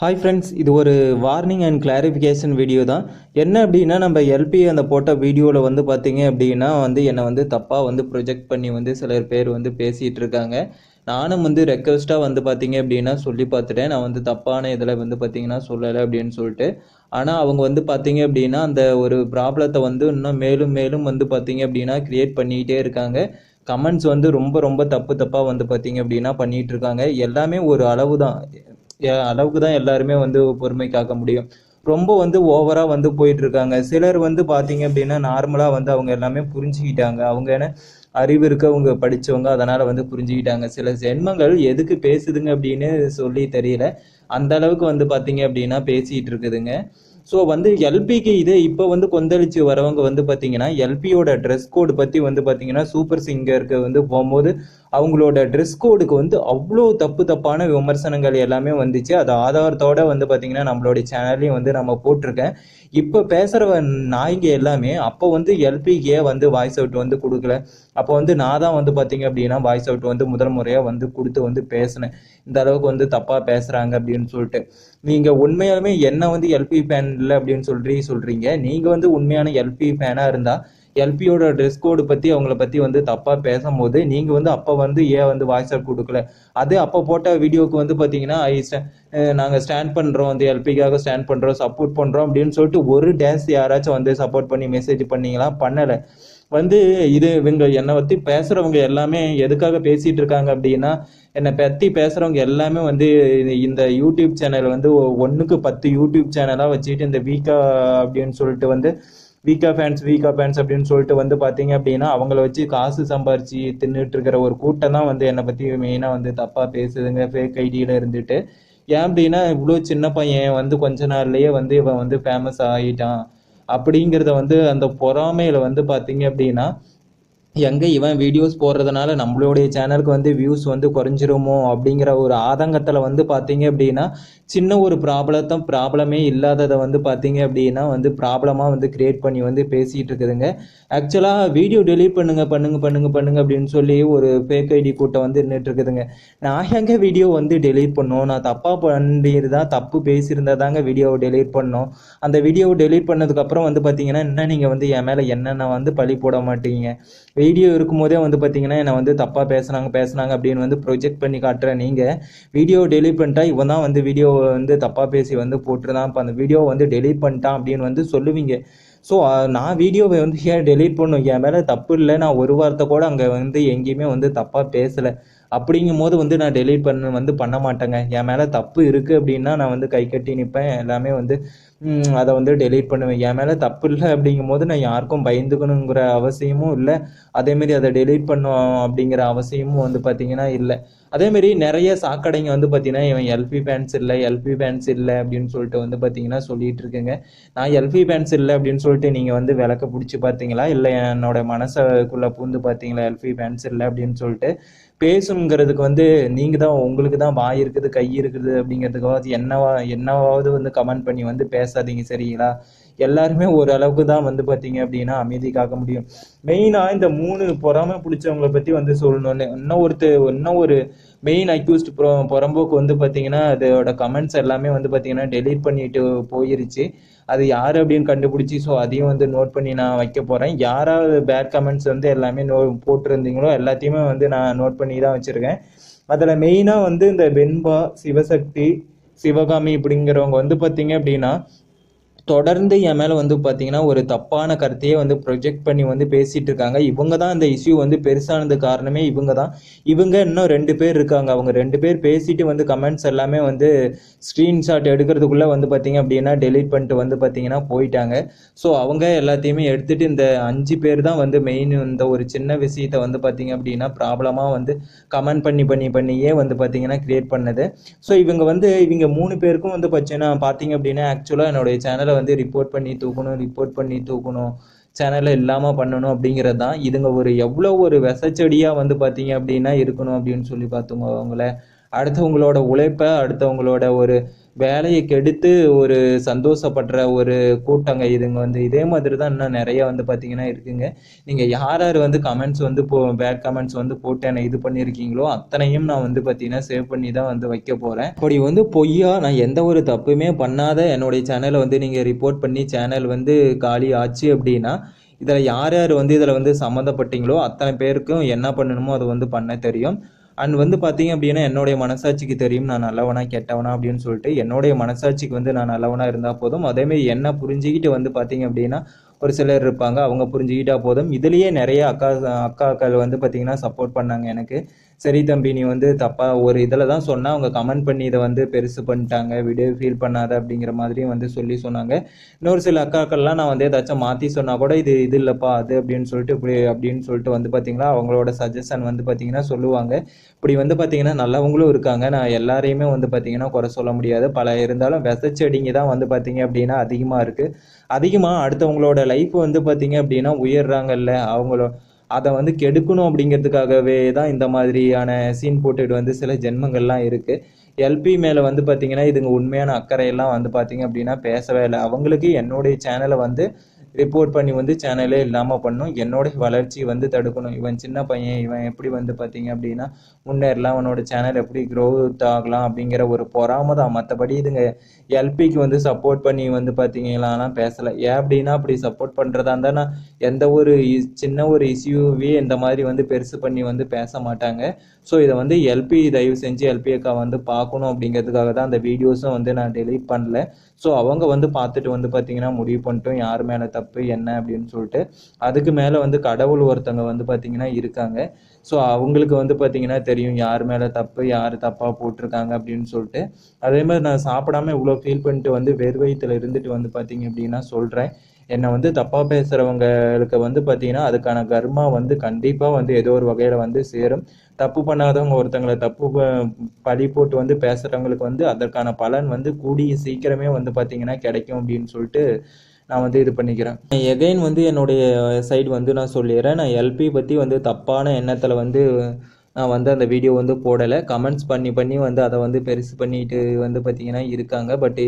Hi friends இது ஒரு warning and clarification video தான். என்ன அப்படின்னா நம்ம எல்பி அந்த போட்ட வீடியோவில் வந்து பார்த்தீங்க அப்படின்னா வந்து என்னை வந்து தப்பாக வந்து ப்ரொஜெக்ட் பண்ணி வந்து சிலர் பேர் வந்து பேசிகிட்டு இருக்காங்க. நானும் வந்து ரெக்வஸ்ட்டாக வந்து பார்த்தீங்க அப்படின்னா சொல்லி பார்த்துட்டேன் நான் வந்து தப்பான இதில் வந்து பார்த்தீங்கன்னா சொல்லலை அப்படின்னு சொல்லிட்டு. ஆனால் அவங்க வந்து பார்த்தீங்க அப்படின்னா அந்த ஒரு ப்ராப்ளத்தை வந்து இன்னும் மேலும் மேலும் வந்து பார்த்தீங்க அப்படின்னா க்ரியேட் பண்ணிக்கிட்டே இருக்காங்க. கமெண்ட்ஸ் வந்து ரொம்ப ரொம்ப தப்பு தப்பாக வந்து பார்த்தீங்க அப்படின்னா பண்ணிகிட்டு இருக்காங்க. எல்லாமே ஒரு அளவு தான் அளவுக்கு தான் எல்லாருமே வந்து பொறுமை காக்க முடியும். ரொம்ப வந்து ஓவராக வந்து போயிட்டு இருக்காங்க சிலர் வந்து பார்த்தீங்க அப்படின்னா நார்மலாக வந்து அவங்க எல்லாமே புரிஞ்சுக்கிட்டாங்க. அவங்க என்ன அறிவு இருக்கவங்க படிச்சவங்க அதனால வந்து புரிஞ்சுக்கிட்டாங்க. சில ஜென்மங்கள் எதுக்கு பேசுதுங்க அப்படின்னு சொல்லி தெரியல. அந்த அளவுக்கு வந்து பார்த்தீங்க அப்படின்னா பேசிட்டு இருக்குதுங்க ஸோ வந்து எல்பிக்கு இது இப்போ வந்து கொந்தளிச்சு வரவங்க வந்து பார்த்தீங்கன்னா எல்பியோட ட்ரெஸ் கோடு பற்றி வந்து பார்த்தீங்கன்னா சூப்பர் சிங்கருக்கு வந்து போகும்போது அவங்களோட ட்ரெஸ் கோடுக்கு வந்து அவ்வளோ தப்பு தப்பான விமர்சனங்கள் எல்லாமே வந்துச்சு. அது ஆதாரத்தோட வந்து பார்த்தீங்கன்னா நம்மளுடைய சேனல்லையும் வந்து நம்ம போட்டிருக்கேன். இப்போ பேசுகிற நாய்ங்க எல்லாமே அப்போ வந்து எல்பிகே வந்து வாய்ஸ் அவுட் வந்து கொடுக்கல. அப்போ வந்து நான் தான் வந்து பார்த்தீங்க அப்படின்னா வாய்ஸ் அவுட் வந்து முதல் முறையாக வந்து கொடுத்து வந்து பேசினேன். இந்த அளவுக்கு வந்து தப்பாக பேசுகிறாங்க அப்படின்னு சொல்லிட்டு. நீங்கள் உண்மையாலுமே என்ன வந்து எல்பி ஃபேன் இல்லை அப்படின்னு சொல்லி சொல்கிறீங்க நீங்கள் வந்து உண்மையான எல்பி ஃபேனாக இருந்தால் எல்பியோட ட்ரெஸ் கோடு பற்றி அவங்கள பற்றி வந்து தப்பாக பேசும்போது நீங்கள் வந்து அப்போ வந்து ஏன் வந்து வாய்ஸ் அவுட் கொடுக்கல? அது அப்போ போட்ட வீடியோவுக்கு வந்து பார்த்தீங்கன்னா ஐ நாங்கள் ஸ்டாண்ட் பண்ணுறோம் வந்து எல்பிக்காக ஸ்டாண்ட் பண்ணுறோம் சப்போர்ட் பண்ணுறோம் அப்படின்னு சொல்லிட்டு ஒரு டேஸ் யாராச்சும் வந்து சப்போர்ட் பண்ணி மெசேஜ் பண்ணீங்களா? பண்ணலை. வந்து இது இவங்க என்னை பற்றி பேசுகிறவங்க எல்லாமே எதுக்காக பேசிகிட்டு இருக்காங்க அப்படின்னா என்னை பற்றி பேசுகிறவங்க எல்லாமே வந்து இந்த யூடியூப் சேனல் வந்து ஒன்றுக்கு பத்து யூடியூப் சேனலாக வச்சுக்கிட்டு இந்த வீக்கா அப்படின்னு சொல்லிட்டு வந்து வீக்கா ஃபேன்ஸ் வீக்கா ஃபேன்ஸ் அப்படின்னு சொல்லிட்டு வந்து பார்த்தீங்க அப்படின்னா அவங்கள வச்சு காசு சம்பாரிச்சு தின்னுட்டு இருக்கிற ஒரு கூட்டம் தான் வந்து என்னை பற்றி மெயினாக வந்து தப்பாக பேசுதுங்க ஃபேக் ஐடியில் இருந்துட்டு. ஏன் அப்படின்னா இவ்வளோ சின்ன பையன் வந்து கொஞ்ச நாள்லயே வந்து இவன் வந்து ஃபேமஸ் ஆகிட்டான் அப்படிங்கிறத வந்து அந்த பொறாமையில் வந்து பார்த்தீங்க அப்படின்னா எங்கே இவன் வீடியோஸ் போடுறதுனால நம்மளுடைய சேனலுக்கு வந்து வியூஸ் வந்து குறைஞ்சிருமோ அப்படிங்கிற ஒரு ஆதங்கத்தில் வந்து பார்த்தீங்க அப்படின்னா சின்ன ஒரு ப்ராப்ளத்தை ப்ராப்ளமே இல்லாததை வந்து பார்த்தீங்க அப்படின்னா வந்து ப்ராப்ளமாக வந்து க்ரியேட் பண்ணி வந்து பேசிகிட்டு இருக்குதுங்க. ஆக்சுவலாக வீடியோ டெலீட் பண்ணுங்க பண்ணுங்க பண்ணுங்க பண்ணுங்க அப்படின்னு சொல்லி ஒரு ஃபேக் ஐடி கூட்டம் வந்து நின்றுட்டு இருக்குதுங்க. நான் எங்கே வீடியோ வந்து டெலீட் பண்ணோம்? நான் தப்பாக பண்ணியிருந்தா தப்பு பேசியிருந்தா தாங்க வீடியோவை டெலீட் பண்ணோம். அந்த வீடியோவை டெலீட் பண்ணதுக்கப்புறம் வந்து பார்த்தீங்கன்னா என்ன நீங்கள் வந்து என் மேலே என்னென்ன வந்து பழி போட மாட்டீங்க? வீடியோ இருக்கும்போதே வந்து பார்த்தீங்கன்னா என்னை வந்து தப்பாக பேசுனாங்க பேசுனாங்க அப்படின்னு வந்து ப்ரொஜெக்ட் பண்ணி காட்டுற நீங்கள் வீடியோ டெலீட் பண்ணிட்டா இவன் தான் வந்து வீடியோ வந்து தப்பாக பேசி வந்து போட்டுருந்தான் இப்போ அந்த வீடியோ வந்து டெலீட் பண்ணிட்டான் அப்படின்னு வந்து சொல்லுவீங்க. ஸோ நான் வீடியோவை வந்து ஏன் டெலீட் பண்ணும்? என் மேலே தப்பு இல்லை. நான் ஒரு வார்த்தை கூட அங்கே வந்து எங்கேயுமே வந்து தப்பாக பேசலை. அப்படிங்கும் போது வந்து நான் டெலீட் பண்ண வந்து பண்ண மாட்டேங்க. என் மேலே தப்பு இருக்குது அப்படின்னா நான் வந்து கை கட்டி நிற்பேன் எல்லாமே வந்து அதை வந்து டெலீட் பண்ணுவேன். என் மேலே தப்பு இல்லை அப்படிங்கும் போது நான் யாருக்கும் பயந்துக்கணுங்கிற அவசியமும் இல்லை. அதேமாரி அதை டெலீட் பண்ணோம் அப்படிங்கிற அவசியமும் வந்து பார்த்தீங்கன்னா இல்லை. அதேமாரி நிறைய சாக்கடைங்க வந்து பார்த்தீங்கன்னா இவன் எல்பி பேண்ட்ஸ் இல்லை எல்பி பேண்ட்ஸ் இல்லை அப்படின்னு சொல்லிட்டு வந்து பார்த்தீங்கன்னா சொல்லிட்டு இருக்குங்க. நான் எல்பி பேண்ட்ஸ் இல்லை அப்படின்னு சொல்லிட்டு நீங்கள் வந்து விளக்க பிடிச்சி பார்த்தீங்களா இல்லை என்னோட மனசுக்குள்ளே பூந்து பார்த்தீங்களா எல்பி பேண்ட்ஸ் இல்லை அப்படின்னு சொல்லிட்டு? பேசுங்கிறதுக்கு வந்து நீங்கள் தான் உங்களுக்கு தான் வாய் இருக்குது கை இருக்குது அப்படிங்கிறதுக்காவது என்னவா என்னவாவது வந்து கமெண்ட் பண்ணி வந்து பேசாதீங்க சரிங்களா? எல்லாருமே ஓரளவுக்கு தான் வந்து பார்த்தீங்க அப்படின்னா அமைதி காக்க முடியும். மெயினாக இந்த மூணு பொறாமை பிடிச்சவங்கள பற்றி வந்து சொல்லணும்னு இன்னும் ஒருத்தர் இன்னும் ஒரு மெயின் அக்யூஸ்ட் ப்ரோ புறம்போக்கு வந்து பார்த்தீங்கன்னா அதோட கமெண்ட்ஸ் எல்லாமே வந்து பார்த்தீங்கன்னா டெலீட் பண்ணிட்டு போயிருச்சு. அது யார் அப்படின்னு கண்டுபிடிச்சி ஸோ அதையும் வந்து நோட் பண்ணி நான் வைக்க போகிறேன் யாராவது பேட் கமெண்ட்ஸ் வந்து எல்லாமே நோ போட்டிருந்தீங்களோ எல்லாத்தையுமே வந்து நான் நோட் பண்ணி தான் வச்சுருக்கேன். அதில் மெயினாக வந்து இந்த வெண்பா சிவசக்தி சிவகாமி இப்படிங்கிறவங்க வந்து பார்த்தீங்க அப்படின்னா தொடர்ந்து என் மேலே வந்து பார்த்தீங்கன்னா ஒரு தப்பான கருத்தையே வந்து ப்ரொஜெக்ட் பண்ணி வந்து பேசிகிட்டு இருக்காங்க. இவங்க தான் இந்த இஷ்யூ வந்து பெருசானது காரணமே இவங்க தான் இவங்க இன்னும் ரெண்டு பேர் இருக்காங்க. அவங்க ரெண்டு பேர் பேசிட்டு வந்து கமெண்ட்ஸ் எல்லாமே வந்து ஸ்க்ரீன்ஷாட் எடுக்கிறதுக்குள்ளே வந்து பார்த்தீங்க அப்படின்னா டெலீட் பண்ணிட்டு வந்து பார்த்தீங்கன்னா போயிட்டாங்க. ஸோ அவங்க எல்லாத்தையுமே எடுத்துகிட்டு இந்த அஞ்சு பேர் தான் வந்து மெயின் இந்த ஒரு சின்ன விஷயத்தை வந்து பார்த்தீங்க அப்படின்னா ப்ராப்ளமாக வந்து கமெண்ட் பண்ணி பண்ணி பண்ணியே வந்து பார்த்தீங்கன்னா கிரியேட் பண்ணது. ஸோ இவங்க வந்து இவங்க மூணு பேருக்கும் வந்து பார்த்தீங்கன்னா பார்த்தீங்க அப்படின்னா ஆக்சுவலாக என்னுடைய சேனலை வந்து ரிப்போர்ட் பண்ணி தூக்கணும் ரிப்போர்ட் பண்ணி தூக்கணும் சேனலை இல்லாமல் பண்ணணும் அப்படிங்கிறது தான் இதுங்க ஒரு எவ்வளோ ஒரு விசச்செடியாக வந்து பார்த்தீங்க அப்படின்னா இருக்கணும் அப்படின்னு சொல்லி பார்த்துங்க அவங்கள. அடுத்தவங்களோட உழைப்பை அடுத்தவங்களோட ஒரு வேலையை கெடுத்து ஒரு சந்தோஷப்படுற ஒரு கூட்டங்க இதுங்க வந்து. இதே மாதிரி தான் இன்னும் நிறைய வந்து பார்த்தீங்கன்னா இருக்குங்க. நீங்கள் யார் யார் வந்து கமெண்ட்ஸ் வந்து போ பேட் கமெண்ட்ஸ் வந்து போட்டு என்னை இது பண்ணியிருக்கீங்களோ அத்தனையும் நான் வந்து பார்த்தீங்கன்னா சேவ் பண்ணி தான் வந்து வைக்க போகிறேன் அப்படி வந்து பொய்யா நான் எந்த ஒரு தப்புமே பண்ணாத என்னுடைய சேனலை வந்து நீங்கள் ரிப்போர்ட் பண்ணி சேனல் வந்து காலி ஆச்சு அப்படின்னா இதில் யார் யார் வந்து இதில் வந்து சம்மந்தப்பட்டீங்களோ அத்தனை பேருக்கும் என்ன பண்ணணுமோ அதை வந்து பண்ண தெரியும். அண்ட் வந்து பார்த்தீங்க அப்படின்னா என்னுடைய மனசாட்சிக்கு தெரியும். நான் நல்லவனா கெட்டவனா அப்படின்னு சொல்லிட்டு என்னுடைய மனசாட்சிக்கு வந்து நான் நல்லவனா இருந்தால் போதும். அதேமாரி என்ன புரிஞ்சுக்கிட்டு வந்து பார்த்தீங்க அப்படின்னா ஒரு சிலர் இருப்பாங்க. அவங்க புரிஞ்சுக்கிட்டா போதும். இதுலேயே நிறைய அக்கா அக்காக்கள் வந்து பார்த்தீங்கன்னா சப்போர்ட் பண்ணாங்க எனக்கு. சரி தம்பி நீ வந்து தப்பாக ஒரு இதில் தான் சொன்னால் அவங்க கமெண்ட் பண்ணி இதை வந்து பெருசு பண்ணிட்டாங்க விடு ஃபீல் பண்ணாத அப்படிங்கிற மாதிரியும் வந்து சொல்லி சொன்னாங்க. இன்னொரு சில அக்காக்கள்லாம் நான் வந்து ஏதாச்சும் மாற்றி சொன்னால் கூட இது இது இல்லைப்பா அது அப்படின்னு சொல்லிட்டு இப்படி அப்படின்னு சொல்லிட்டு வந்து பார்த்தீங்கன்னா அவங்களோட சஜஷன் வந்து பார்த்தீங்கன்னா சொல்லுவாங்க. இப்படி வந்து பார்த்தீங்கன்னா நல்லவங்களும் இருக்காங்க. நான் எல்லாரையுமே வந்து பார்த்தீங்கன்னா குறை சொல்ல முடியாது. பல இருந்தாலும் விசச்செடிங்க தான் வந்து பார்த்தீங்க அப்படின்னா அதிகமாக இருக்குது அதிகமாக அடுத்தவங்களோட லைஃப் வந்து பார்த்தீங்க அப்படின்னா உயர்றாங்கல்ல அவங்களோட அதை வந்து கெடுக்கணும் அப்படிங்கிறதுக்காகவே தான் இந்த மாதிரியான சீன் போட்டுட்டு வந்து சில ஜென்மங்கள்லாம் இருக்குது எல்பி மேலே வந்து பார்த்தீங்கன்னா இதுங்க உண்மையான அக்கறையெல்லாம் வந்து பார்த்தீங்க அப்படின்னா பேசவே இல்லை. அவங்களுக்கு என்னுடைய சேனலை வந்து ரிப்போர்ட் பண்ணி வந்து சேனலே இல்லாமல் பண்ணும். என்னோட வளர்ச்சி வந்து தடுக்கணும். இவன் சின்ன பையன் இவன் எப்படி வந்து பார்த்தீங்க அப்படின்னா முன்னேறலாம். அவனோட சேனல் எப்படி க்ரோத் ஆகலாம் அப்படிங்கிற ஒரு பொறாம தான். மற்றபடி இதுங்க எல்பிக்கு வந்து சப்போர்ட் பண்ணி வந்து பார்த்தீங்களான்னா பேசலை. ஏன் அப்படின்னா அப்படி சப்போர்ட் பண்ணுறதா இருந்தால் நான் எந்த ஒரு சின்ன ஒரு இஷ்யூவே இந்த மாதிரி வந்து பெருசு பண்ணி வந்து பேச மாட்டாங்க. ஸோ இதை வந்து எல்பி தயவு செஞ்சு எல்பி அக்கா வந்து பார்க்கணும் அப்படிங்கிறதுக்காக தான் அந்த வீடியோஸும் வந்து நான் டெலீட் பண்ணல. ஸோ அவங்க வந்து பார்த்துட்டு வந்து பார்த்தீங்கன்னா முடிவு பண்ணிட்டோம். யார் மேலே தப்பு தப்பு என்ன அப்படின்னு சொல்லிட்டு அதுக்கு மேலே வந்து கடவுள் ஒருத்தவங்க வந்து பார்த்தீங்கன்னா இருக்காங்க. ஸோ அவங்களுக்கு வந்து பார்த்தீங்கன்னா தெரியும் யார் மேலே தப்பு யார் தப்பாக போட்டிருக்காங்க அப்படின்னு சொல்லிட்டு. அதே மாதிரி நான் சாப்பிடாம இவ்வளோ ஃபீல் பண்ணிட்டு வந்து வெறுவயத்தில் இருந்துட்டு வந்து பார்த்தீங்க அப்படின்னா சொல்கிறேன் என்னை வந்து தப்பாக பேசுகிறவங்களுக்கு வந்து பார்த்தீங்கன்னா அதுக்கான கர்மா வந்து கண்டிப்பாக வந்து ஏதோ ஒரு வகையில் வந்து சேரும். தப்பு பண்ணாதவங்க ஒருத்தங்களை தப்பு ப- பழி போட்டு வந்து பேசுகிறவங்களுக்கு வந்து அதற்கான பலன் வந்து கூடிய சீக்கிரமே வந்து பார்த்தீங்கன்னா கிடைக்கும் அப்படின்னு சொல்லிட்டு நான் வந்து இது பண்ணிக்கிறேன். எகைன் வந்து என்னுடைய சைடு வந்து நான் சொல்லிடுறேன். நான் எல்பி பற்றி வந்து தப்பான எண்ணத்தில் வந்து நான் வந்து அந்த வீடியோ வந்து போடலை. கமெண்ட்ஸ் பண்ணி பண்ணி வந்து அதை வந்து பெருசு பண்ணிட்டு வந்து பார்த்திங்கன்னா இருக்காங்க. பட்டு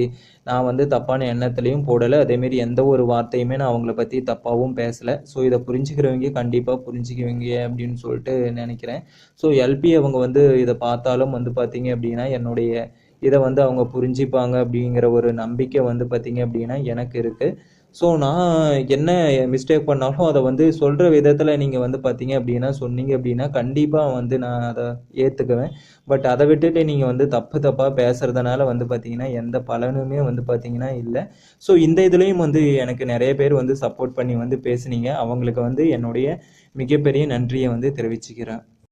நான் வந்து தப்பான எண்ணத்துலையும் போடலை. அதேமாரி எந்த ஒரு வார்த்தையுமே நான் அவங்கள பற்றி தப்பாகவும் பேசலை. ஸோ இதை புரிஞ்சுக்கிறவங்க கண்டிப்பாக புரிஞ்சுக்குவீங்க அப்படின்னு சொல்லிட்டு நினைக்கிறேன். ஸோ எல்பி அவங்க வந்து இதை பார்த்தாலும் வந்து பார்த்தீங்க அப்படின்னா என்னுடைய இதை வந்து அவங்க புரிஞ்சுப்பாங்க அப்படிங்கிற ஒரு நம்பிக்கை வந்து பார்த்தீங்க அப்படின்னா எனக்கு இருக்குது ஸோ நான் என்ன மிஸ்டேக் பண்ணாலும் அதை வந்து சொல்கிற விதத்தில் நீங்கள் வந்து பார்த்தீங்க அப்படின்னா சொன்னீங்க அப்படின்னா கண்டிப்பாக வந்து நான் அதை ஏற்றுக்குவேன் பட் அதை விட்டுட்டு நீங்கள் வந்து தப்பு தப்பாக பேசுகிறதுனால வந்து பார்த்தீங்கன்னா எந்த பலனுமே வந்து பார்த்தீங்கன்னா இல்லை. ஸோ இந்த இதுலேயும் வந்து எனக்கு நிறைய பேர் வந்து சப்போர்ட் பண்ணி வந்து பேசுனீங்க. அவங்களுக்கு வந்து என்னுடைய மிகப்பெரிய நன்றியை வந்து தெரிவிச்சுக்கிறேன்.